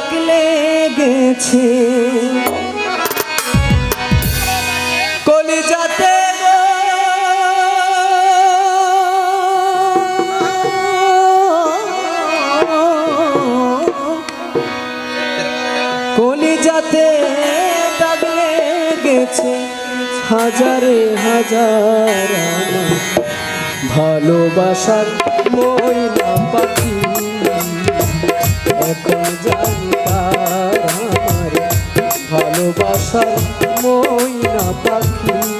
ডাক লেগেছে। কলিজাতে হাজারে হাজার ভালোবাসার মই এখন যাই ভালোবাসার ময়না পাখি।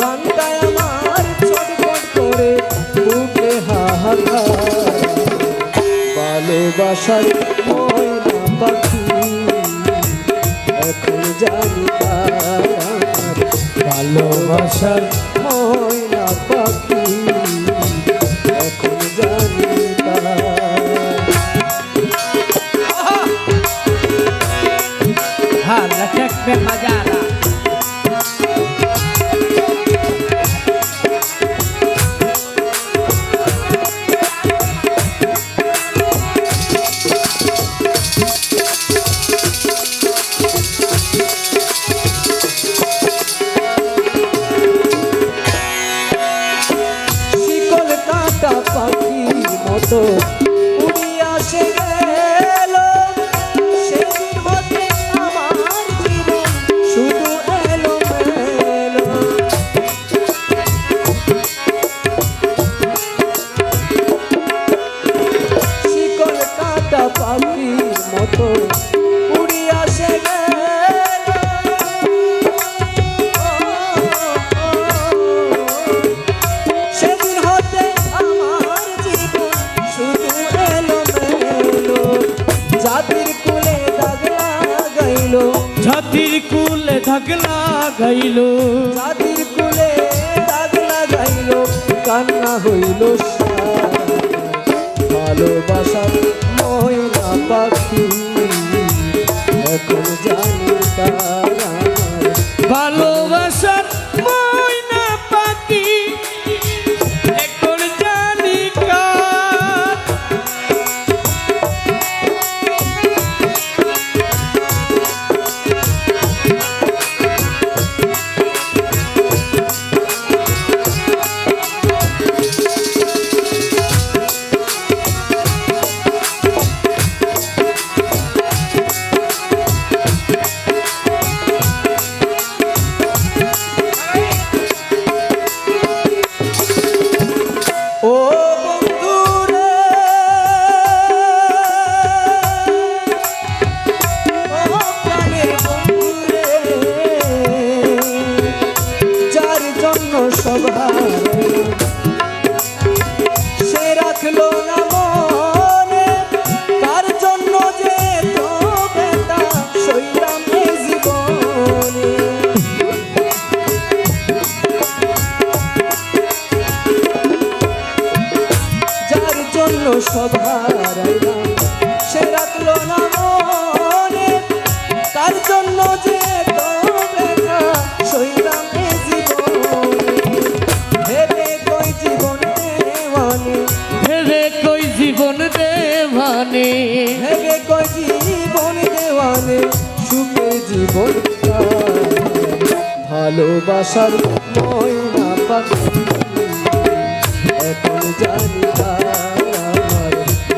কান্দায় আমার ছটফট করে বুকে হাহাকার। ভালোবাসার ময়না পাখি গো আগ লাগাইল দাদির কোলে আগ লাগাইল কান্না হইল ভালোবাসার মহিলা পাখি এখন জানি তার জন্য সবার সে রাখল না মনে, তার জন্য যে যার জন্য সবার সে রাখল না মনে, তার জন্য যে তো দেবানে ভেবে কই জীবন দেওয়ানে সুখে জীবন। ভালোবাসার ময়না পাখি। এখন জানি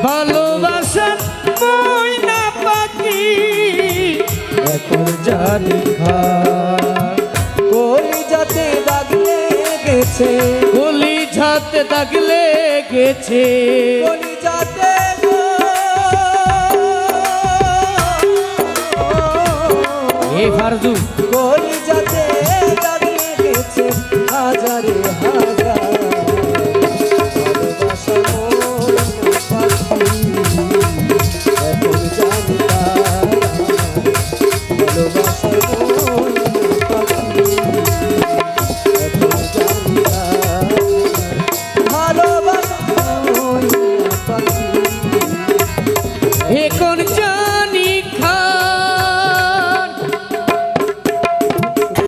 ভালোবাসার ময়না পাখি। এখন জানি কলি যাতে দাগ লেগেছে। গলি ঝাতে দাগ লেগেছে। এ ফারজু কলি